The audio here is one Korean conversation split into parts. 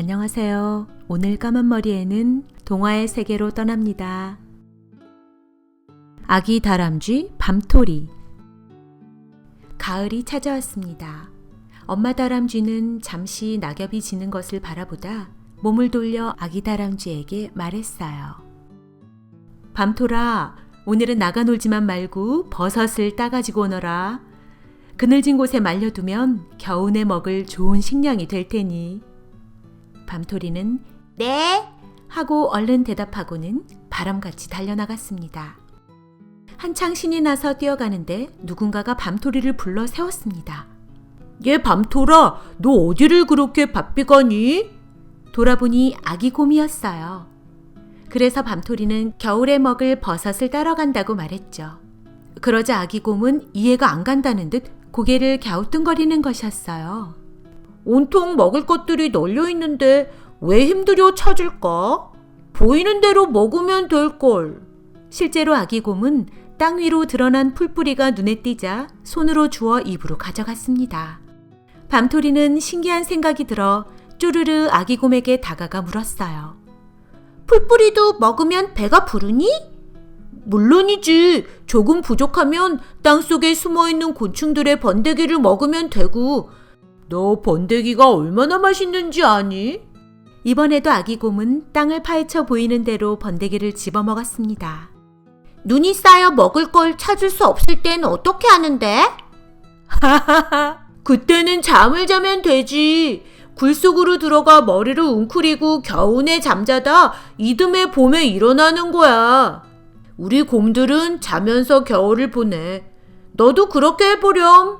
안녕하세요. 오늘 까만 머리에는 동화의 세계로 떠납니다. 아기 다람쥐 밤토리 가을이 찾아왔습니다. 엄마 다람쥐는 잠시 낙엽이 지는 것을 바라보다 몸을 돌려 아기 다람쥐에게 말했어요. 밤토라, 오늘은 나가 놀지만 말고 버섯을 따가지고 오너라. 그늘진 곳에 말려두면 겨우내 먹을 좋은 식량이 될 테니. 밤토리는 네 하고 얼른 대답하고는 바람같이 달려나갔습니다. 한창 신이 나서 뛰어가는데 누군가가 밤토리를 불러 세웠습니다. 얘 밤토라, 너 어디를 그렇게 바삐 가니? 돌아보니 아기 곰이었어요. 그래서 밤토리는 겨울에 먹을 버섯을 따러 간다고 말했죠. 그러자 아기 곰은 이해가 안 간다는 듯 고개를 갸우뚱거리는 것이었어요. 온통 먹을 것들이 널려 있는데 왜 힘들여 찾을까? 보이는 대로 먹으면 될걸. 실제로 아기 곰은 땅 위로 드러난 풀뿌리가 눈에 띄자 손으로 주워 입으로 가져갔습니다. 밤토리는 신기한 생각이 들어 쪼르르 아기 곰에게 다가가 물었어요. 풀뿌리도 먹으면 배가 부르니? 물론이지. 조금 부족하면 땅 속에 숨어 있는 곤충들의 번데기를 먹으면 되고, 너 번데기가 얼마나 맛있는지 아니? 이번에도 아기 곰은 땅을 파헤쳐 보이는 대로 번데기를 집어 먹었습니다. 눈이 쌓여 먹을 걸 찾을 수 없을 땐 어떻게 하는데? 하하하, 그때는 잠을 자면 되지. 굴 속으로 들어가 머리를 웅크리고 겨우내 잠자다 이듬해 봄에 일어나는 거야. 우리 곰들은 자면서 겨울을 보내. 너도 그렇게 해보렴.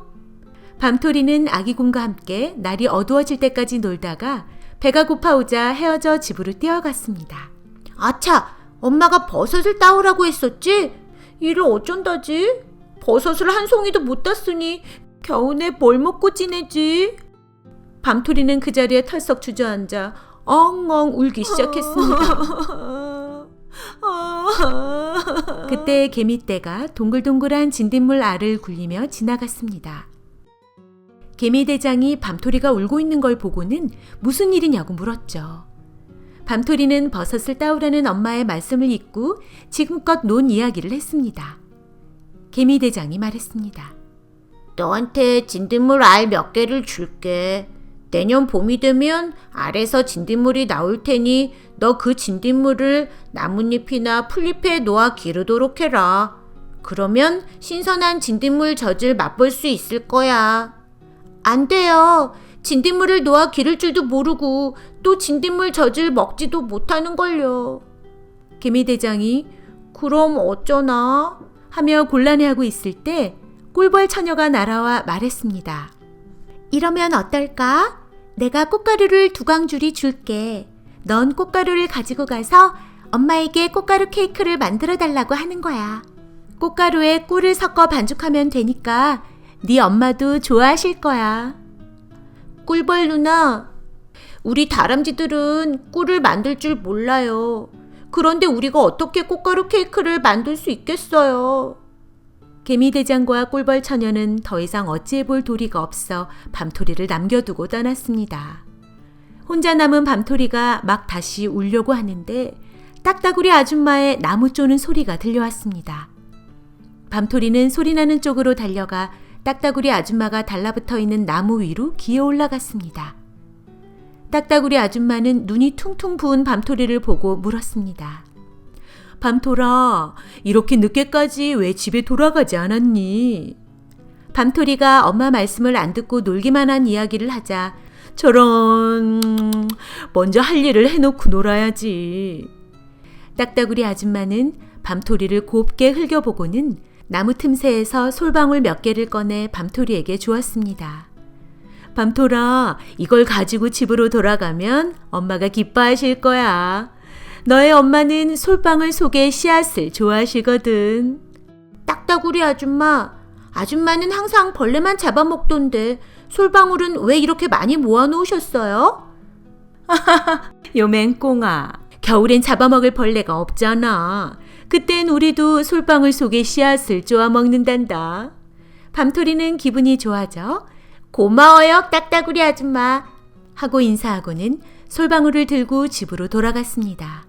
밤토리는 아기 곰과 함께 날이 어두워질 때까지 놀다가 배가 고파오자 헤어져 집으로 뛰어갔습니다. 아차, 엄마가 버섯을 따오라고 했었지? 이를 어쩐다지? 버섯을 한 송이도 못 땄으니 겨우내 뭘 먹고 지내지? 밤토리는 그 자리에 털썩 주저앉아 엉엉 울기 시작했습니다. 그때 개미떼가 동글동글한 진딧물 알을 굴리며 지나갔습니다. 개미대장이 밤토리가 울고 있는 걸 보고는 무슨 일이냐고 물었죠. 밤토리는 버섯을 따오라는 엄마의 말씀을 잊고 지금껏 논 이야기를 했습니다. 개미대장이 말했습니다. 너한테 진딧물 알 몇 개를 줄게. 내년 봄이 되면 알에서 진딧물이 나올 테니 너 그 진딧물을 나뭇잎이나 풀잎에 놓아 기르도록 해라. 그러면 신선한 진딧물 젖을 맛볼 수 있을 거야. 안 돼요. 진딧물을 놓아 기를 줄도 모르고 또 진딧물 젖을 먹지도 못하는 걸요. 개미대장이 그럼 어쩌나 하며 곤란해하고 있을 때 꿀벌 처녀가 날아와 말했습니다. 이러면 어떨까? 내가 꽃가루를 두 광줄이 줄게. 넌 꽃가루를 가지고 가서 엄마에게 꽃가루 케이크를 만들어 달라고 하는 거야. 꽃가루에 꿀을 섞어 반죽하면 되니까 네 엄마도 좋아하실 거야. 꿀벌 누나, 우리 다람쥐들은 꿀을 만들 줄 몰라요. 그런데 우리가 어떻게 꽃가루 케이크를 만들 수 있겠어요? 개미대장과 꿀벌 처녀는 더 이상 어찌해 볼 도리가 없어 밤토리를 남겨두고 떠났습니다. 혼자 남은 밤토리가 막 다시 울려고 하는데 딱따구리 아줌마의 나무 쪼는 소리가 들려왔습니다. 밤토리는 소리나는 쪽으로 달려가 딱따구리 아줌마가 달라붙어 있는 나무 위로 기어 올라갔습니다. 딱따구리 아줌마는 눈이 퉁퉁 부은 밤토리를 보고 물었습니다. 밤토라, 이렇게 늦게까지 왜 집에 돌아가지 않았니? 밤토리가 엄마 말씀을 안 듣고 놀기만 한 이야기를 하자 저런 먼저 할 일을 해놓고 놀아야지. 딱따구리 아줌마는 밤토리를 곱게 흘겨보고는 나무 틈새에서 솔방울 몇 개를 꺼내 밤토리에게 주었습니다. 밤토라, 이걸 가지고 집으로 돌아가면 엄마가 기뻐하실 거야. 너의 엄마는 솔방울 속에 씨앗을 좋아하시거든. 딱따구리 아줌마, 아줌마는 항상 벌레만 잡아먹던데 솔방울은 왜 이렇게 많이 모아놓으셨어요? 요 맹꽁아, 겨울엔 잡아먹을 벌레가 없잖아. 그땐 우리도 솔방울 속에 씨앗을 쪼아 먹는단다. 밤토리는 기분이 좋아져 고마워요, 딱따구리 아줌마. 하고 인사하고는 솔방울을 들고 집으로 돌아갔습니다.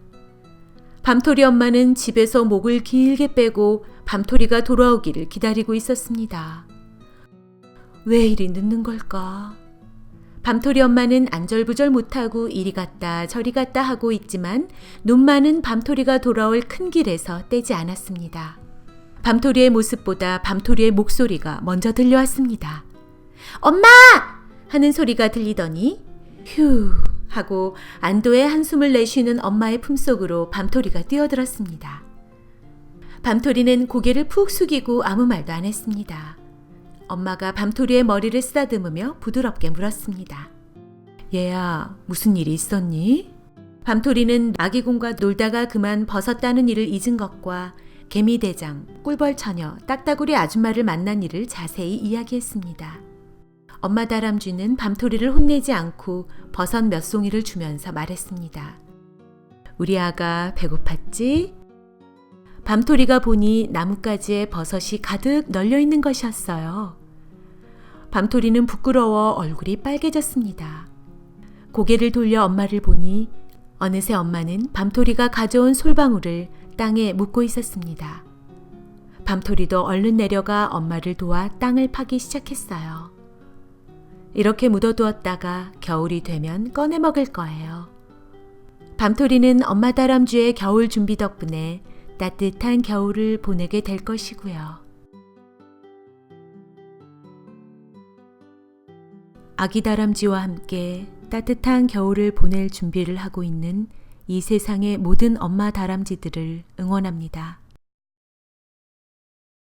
밤토리 엄마는 집에서 목을 길게 빼고 밤토리가 돌아오기를 기다리고 있었습니다. 왜 이리 늦는 걸까? 밤토리 엄마는 안절부절 못하고 이리 갔다 저리 갔다 하고 있지만 눈 많은 밤토리가 돌아올 큰 길에서 떼지 않았습니다. 밤토리의 모습보다 밤토리의 목소리가 먼저 들려왔습니다. 엄마! 하는 소리가 들리더니 휴 하고 안도의 한숨을 내쉬는 엄마의 품속으로 밤토리가 뛰어들었습니다. 밤토리는 고개를 푹 숙이고 아무 말도 안 했습니다. 엄마가 밤토리의 머리를 쓰다듬으며 부드럽게 물었습니다. 얘야, 무슨 일이 있었니? 밤토리는 아기곰과 놀다가 그만 벗었다는 일을 잊은 것과 개미대장, 꿀벌처녀, 딱따구리 아줌마를 만난 일을 자세히 이야기했습니다. 엄마 다람쥐는 밤토리를 혼내지 않고 버섯 몇 송이를 주면서 말했습니다. 우리 아가 배고팠지? 밤토리가 보니 나뭇가지에 버섯이 가득 널려 있는 것이었어요. 밤토리는 부끄러워 얼굴이 빨개졌습니다. 고개를 돌려 엄마를 보니 어느새 엄마는 밤토리가 가져온 솔방울을 땅에 묻고 있었습니다. 밤토리도 얼른 내려가 엄마를 도와 땅을 파기 시작했어요. 이렇게 묻어두었다가 겨울이 되면 꺼내 먹을 거예요. 밤토리는 엄마 다람쥐의 겨울 준비 덕분에 따뜻한 겨울을 보내게 될 것이고요. 아기 다람쥐와 함께 따뜻한 겨울을 보낼 준비를 하고 있는 이 세상의 모든 엄마 다람쥐들을 응원합니다.